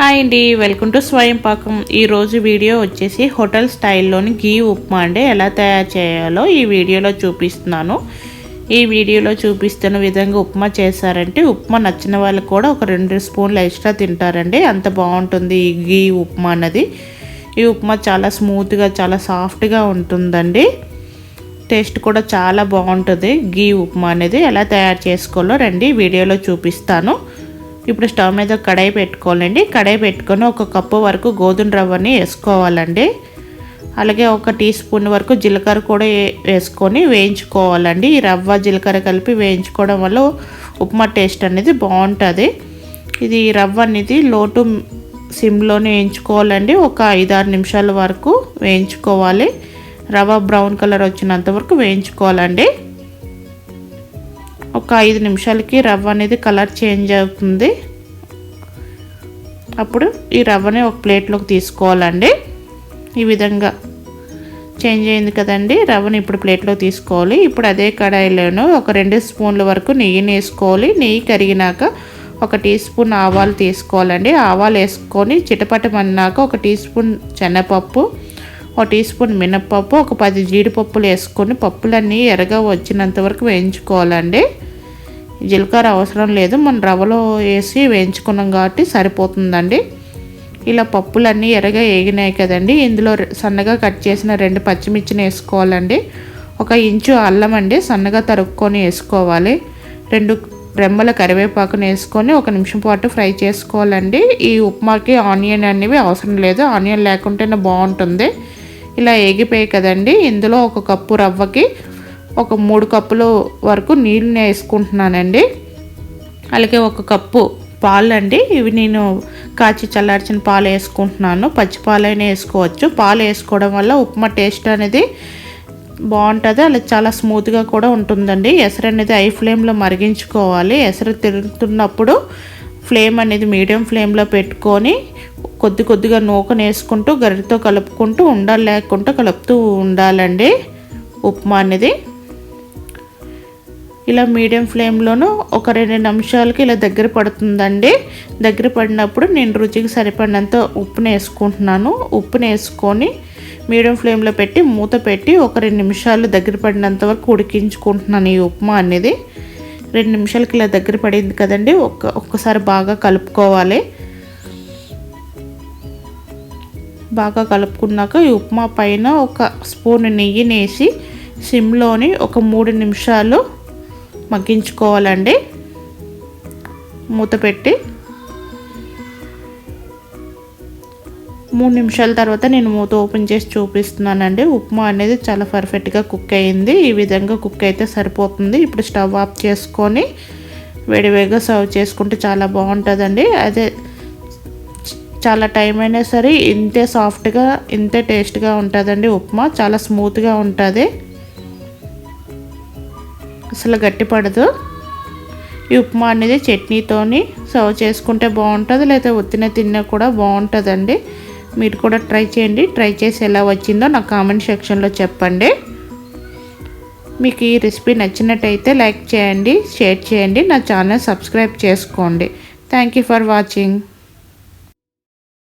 Hi అండి welcome to స్వయం పాకం. ఈరోజు వీడియో వచ్చేసి హోటల్ స్టైల్లోని గీ ఉప్మా అండి. ఎలా తయారు చేయాలో ఈ వీడియోలో చూపిస్తున్నాను. ఈ వీడియోలో చూపిస్తున్న విధంగా ఉప్మా చేశారంటే ఉప్మా నచ్చిన వాళ్ళు కూడా ఒక రెండు స్పూన్లు ఎక్స్ట్రా తింటారండి. అంత బాగుంటుంది ఈ గీ ఉప్మా అన్నది. ఈ ఉప్మా చాలా స్మూత్గా చాలా సాఫ్ట్గా ఉంటుందండి. టేస్ట్ కూడా చాలా బాగుంటుంది గీ ఉప్మా అనేది. ఎలా తయారు చేసుకోవాలో రండి వీడియోలో చూపిస్తాను. ఇప్పుడు స్టవ్ మీద కడాయి పెట్టుకోవాలండి. కడాయి పెట్టుకొని ఒక కప్పు వరకు గోధుమ రవ్వని వేసుకోవాలండి. అలాగే ఒక టీ స్పూన్ వరకు జీలకర్ర కూడా వేసుకొని వేయించుకోవాలండి. ఈ రవ్వ జీలకర్ర కలిపి వేయించుకోవడం వల్ల ఉప్మా టేస్ట్ అనేది బాగుంటుంది. ఇది రవ్వ అనేది లోటు సిమ్లోనే వేయించుకోవాలండి. ఒక ఐదారు నిమిషాల వరకు వేయించుకోవాలి. రవ్వ బ్రౌన్ కలర్ వచ్చినంత వరకు వేయించుకోవాలండి. ఒక ఐదు నిమిషాలకి రవ్వ అనేది కలర్ చేంజ్ అవుతుంది. అప్పుడు ఈ రవ్వని ఒక ప్లేట్లోకి తీసుకోవాలండి. ఈ విధంగా చేంజ్ అయింది కదండి రవ్వని ఇప్పుడు ప్లేట్లో తీసుకోవాలి. ఇప్పుడు అదే కడాయిలోను ఒక రెండు స్పూన్ల వరకు నెయ్యిని వేసుకోవాలి నెయ్యి కరిగినాక ఒక టీ స్పూన్ ఆవాలు తీసుకోవాలండి. ఆవాలు వేసుకొని చిటపటమన్నాక ఒక టీ స్పూన్ శనగపప్పు ఒక టీ స్పూన్ మినప్పప్పు ఒక పది జీడిపప్పులు వేసుకొని పప్పులన్నీ ఎరగ వచ్చినంత వరకు వేయించుకోవాలండి. జీలకర్ర అవసరం లేదు. మనం రవ్వలో వేసి వేయించుకున్నాం కాబట్టి సరిపోతుందండి. ఇలా పప్పులన్నీ ఎర్రగా వేగినాయి కదండి. ఇందులో సన్నగా కట్ చేసిన రెండు పచ్చిమిర్చిని వేసుకోవాలండి. ఒక ఇంచు అల్లం అండి సన్నగా తరుక్కొని వేసుకోవాలి. రెండు రెమ్మల కరివేపాకుని వేసుకొని ఒక నిమిషం పాటు ఫ్రై చేసుకోవాలండి. ఈ ఉప్మాకి ఆనియన్ అనేవి అవసరం లేదు. ఆనియన్ లేకుంటేనే బాగుంటుంది. ఇలా ఏగిపోయాయి కదండి. ఇందులో ఒక కప్పు రవ్వకి ఒక మూడు కప్పులు వరకు నీళ్ళని వేసుకుంటున్నానండి. అలాగే ఒక కప్పు పాలు అండి ఇవి నేను కాచి చల్లార్చిన పాలు వేసుకుంటున్నాను. పచ్చి పాలైనా వేసుకోవచ్చు. పాలు వేసుకోవడం వల్ల ఉప్మా టేస్ట్ అనేది బాగుంటుంది. అలా చాలా స్మూత్గా కూడా ఉంటుందండి. ఎసరు అనేది ఐ ఫ్లేమ్లో మరిగించుకోవాలి. ఎసరు తిరుగుతున్నప్పుడు ఫ్లేమ్ అనేది మీడియం ఫ్లేమ్లో పెట్టుకొని కొద్ది కొద్దిగా నూకను వేసుకుంటూ గరిటతో కలుపుకుంటూ ఉండాలి లేకుండా కలుపుతూ ఉండాలండి ఉప్మా అనేది. ఇలా మీడియం ఫ్లేమ్లోనూ ఒక రెండు నిమిషాలకి ఇలా దగ్గర పడుతుందండి. దగ్గర పడినప్పుడు నేను రుచికి సరిపడినంత ఉప్పుని వేసుకుంటున్నాను. ఉప్పుని వేసుకొని మీడియం ఫ్లేమ్లో పెట్టి మూత పెట్టి ఒక రెండు నిమిషాలు దగ్గర పడినంత వరకు ఉడికించుకుంటున్నాను ఈ ఉప్మా అనేది. రెండు నిమిషాలకి ఇలా దగ్గర పడింది కదండి ఒక్క ఒక్కసారి బాగా కలుపుకోవాలి. బాగా కలుపుకున్నాక ఈ ఉప్మా పైన ఒక స్పూన్ నెయ్యిని వేసి సిమ్లోని ఒక మూడు నిమిషాలు మగ్గించుకోవాలండి. మూత పెట్టి మూడు నిమిషాల తర్వాత నేను మూత ఓపెన్ చేసి చూపిస్తున్నానండి. ఉప్మా అనేది చాలా పర్ఫెక్ట్గా కుక్ అయింది. ఈ విధంగా కుక్ అయితే సరిపోతుంది. ఇప్పుడు స్టవ్ ఆఫ్ చేసుకొని వేడివేగా సర్వ్ చేసుకుంటే చాలా బాగుంటుందండి. అదే చాలా టైం అయినా సరే ఇంతే సాఫ్ట్గా ఇంతే టేస్ట్గా ఉంటుందండి ఉప్మా. చాలా స్మూత్గా ఉంటుంది. అసలు గట్టిపడదు. ఈ ఉప్మా అనేది చట్నీతోని సర్వ్ చేసుకుంటే బాగుంటుంది లేదా ఉత్తిన తిన్నా కూడా బాగుంటుందండి. మీరు కూడా ట్రై చేయండి. ట్రై చేసి ఎలా వచ్చిందో నా కామెంట్ సెక్షన్లో చెప్పండి. మీకు ఈ రెసిపీ నచ్చినట్టయితే లైక్ చేయండి షేర్ చేయండి నా ఛానల్ సబ్స్క్రైబ్ చేసుకోండి. Thank you for watching.